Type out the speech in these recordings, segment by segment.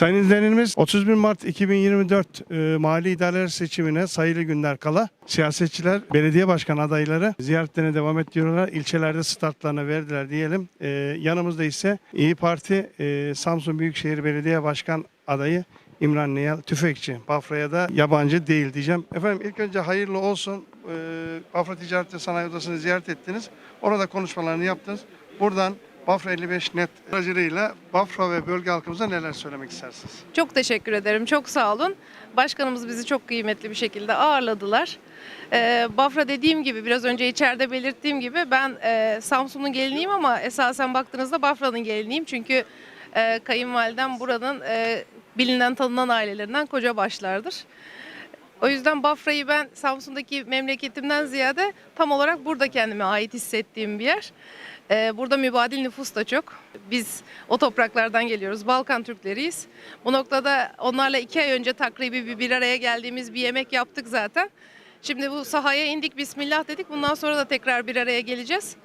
Sayın izleyenlerimiz 31 Mart 2024 e, mali idareler seçimine sayılı günler kala siyasetçiler, belediye başkan adayları ziyaretlerine devam ediyorlar. İlçelerde startlarını verdiler diyelim. E, yanımızda ise İyi Parti e, Samsun Büyükşehir Belediye Başkan adayı İmran Niyal Tüfekçi. Bafra'ya da yabancı değil diyeceğim. Efendim ilk önce hayırlı olsun. E, Bafra Ticaret ve Sanayi Odası'nı ziyaret ettiniz. Orada konuşmalarını yaptınız. Buradan Bafra 55 net aracılığıyla Bafra ve bölge halkımıza neler söylemek istersiniz? Çok teşekkür ederim. Çok sağ olun. Başkanımız bizi çok kıymetli bir şekilde ağırladılar. Ee, Bafra dediğim gibi biraz önce içeride belirttiğim gibi ben e, Samsun'un geliniyim ama esasen baktığınızda Bafra'nın geliniyim. Çünkü e, kayınvalidem buranın e, bilinen tanınan ailelerinden koca başlardır. O yüzden Bafra'yı ben Samsun'daki memleketimden ziyade tam olarak burada kendime ait hissettiğim bir yer. Ee, burada mübadil nüfus da çok. Biz o topraklardan geliyoruz. Balkan Türkleriyiz. Bu noktada onlarla iki ay önce takribi bir, bir araya geldiğimiz bir yemek yaptık zaten. Şimdi bu sahaya indik Bismillah dedik. Bundan sonra da tekrar bir araya geleceğiz.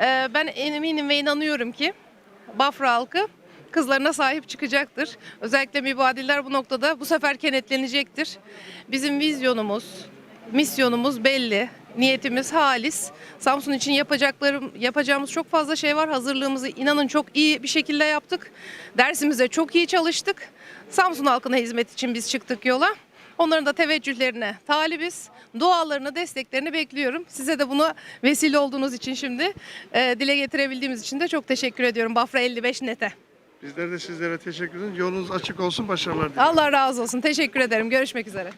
Ee, ben eminim ve inanıyorum ki Bafra halkı kızlarına sahip çıkacaktır. Özellikle mübadiller bu noktada bu sefer kenetlenecektir. Bizim vizyonumuz, misyonumuz belli. Niyetimiz halis. Samsun için yapacaklarım, yapacağımız çok fazla şey var. Hazırlığımızı inanın çok iyi bir şekilde yaptık. Dersimize çok iyi çalıştık. Samsun halkına hizmet için biz çıktık yola. Onların da teveccühlerine talibiz. Dualarını, desteklerini bekliyorum. Size de buna vesile olduğunuz için şimdi e, dile getirebildiğimiz için de çok teşekkür ediyorum. Bafra 55 Net'e. Bizler de sizlere teşekkür ederiz. Yolunuz açık olsun. Başarılar dilerim. Allah razı olsun. Teşekkür ederim. Görüşmek üzere.